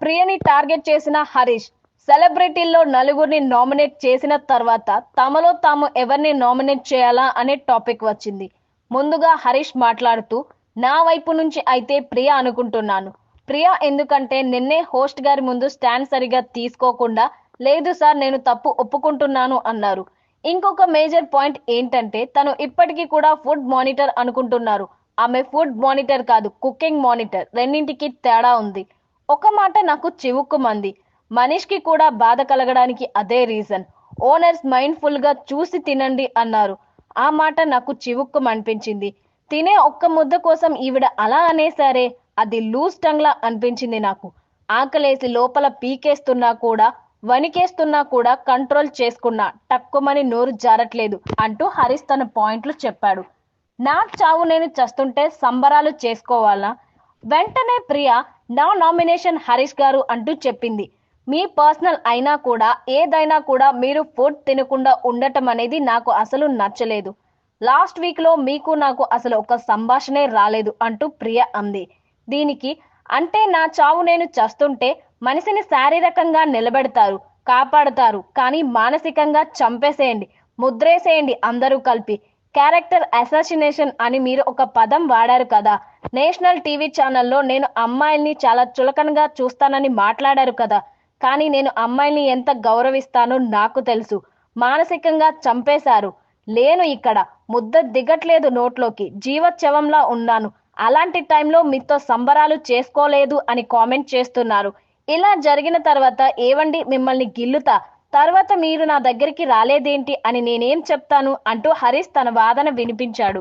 ప్రియని target చేసిన హరీష్. సెలబ్రిటీల్లో నలుగురిని nominate చేసిన తర్వాత తమలో తాము ఎవరిని నామినేట్ చేయాలా అనే టాపిక్ వచ్చింది. ముందుగా హరీష్ మాట్లాడుతూ నా వైపు నుంచి అయితే ప్రియ అనుకుంటున్నాను. ప్రియ ఎందుకంటే నిన్నే హోస్ట్ గారి ముందు స్టాండ్ సరిగా తీసుకోకుండా లేదు సార్ నేను తప్పు ఒప్పుకుంటున్నాను అన్నారు. ఇంకొక మేజర్ పాయింట్ ఏంటంటే తను ఇప్పటికీ కూడా ఫుడ్ మానిటర్ అనుకుంటున్నారు. ఆమె ఫుడ్ మానిటర్ కాదు కుకింగ్ మానిటర్. రెండింటికి తేడా ఉంది. ఒక మాట నాకు చివుక్కుమంది. మనీష్కి కూడా బాధ కలగడానికి అదే రీజన్. ఓనర్స్ మైండ్ఫుల్గా చూసి తినండి అన్నారు. ఆ మాట నాకు చివుక్కుమనిపించింది. తినే ఒక్క ముద్ద కోసం ఈవిడ అలా అనేసారే అది లూజ్ టంగ్లా అనిపించింది నాకు. ఆకలేసి లోపల పీకేస్తున్నా కూడా వణికేస్తున్నా కూడా కంట్రోల్ చేసుకున్నా టక్కుమని నోరు జారట్లేదు అంటూ హరీష్ తన పాయింట్లు చెప్పాడు. నా చావు నేను చస్తుంటే సంబరాలు చేసుకోవాలా? వెంటనే ప్రియ నా నామినేషన్ హరీష్ గారు అంటూ చెప్పింది. మీ పర్సనల్ అయినా కూడా ఏదైనా కూడా మీరు ఫుడ్ తినకుండా ఉండటం అనేది నాకు అసలు నచ్చలేదు. లాస్ట్ వీక్లో మీకు నాకు అసలు ఒక సంభాషణే రాలేదు అంటూ ప్రియ అంది. దీనికి అంటే నా చావు నేను చస్తుంటే మనిషిని శారీరకంగా నిలబెడతారు కాపాడతారు కానీ మానసికంగా చంపేసేయండి ముద్రేసేయండి అందరూ కలిపి. క్యారెక్టర్ అసాసినేషన్ అని మీరు ఒక పదం వాడారు కదా. నేషనల్ టీవీ ఛానల్లో నేను అమ్మాయిల్ని చాలా చులకనగా చూస్తానని మాట్లాడారు కదా. కానీ నేను అమ్మాయిల్ని ఎంత గౌరవిస్తానో నాకు తెలుసు. మానసికంగా చంపేశారు. లేను ఇక్కడ ముద్ద దిగట్లేదు నోట్లోకి. జీవోత్సవంలా ఉన్నాను. అలాంటి టైంలో మీతో సంబరాలు చేసుకోలేదు అని కామెంట్ చేస్తున్నారు. ఇలా జరిగిన తర్వాత ఏవండి మిమ్మల్ని గిల్లుతా? తర్వాత మీరు నా దగ్గరికి రాలేదేంటి అని నేనేం చెప్తాను అంటూ హరీష్ తన వాదన వినిపించాడు.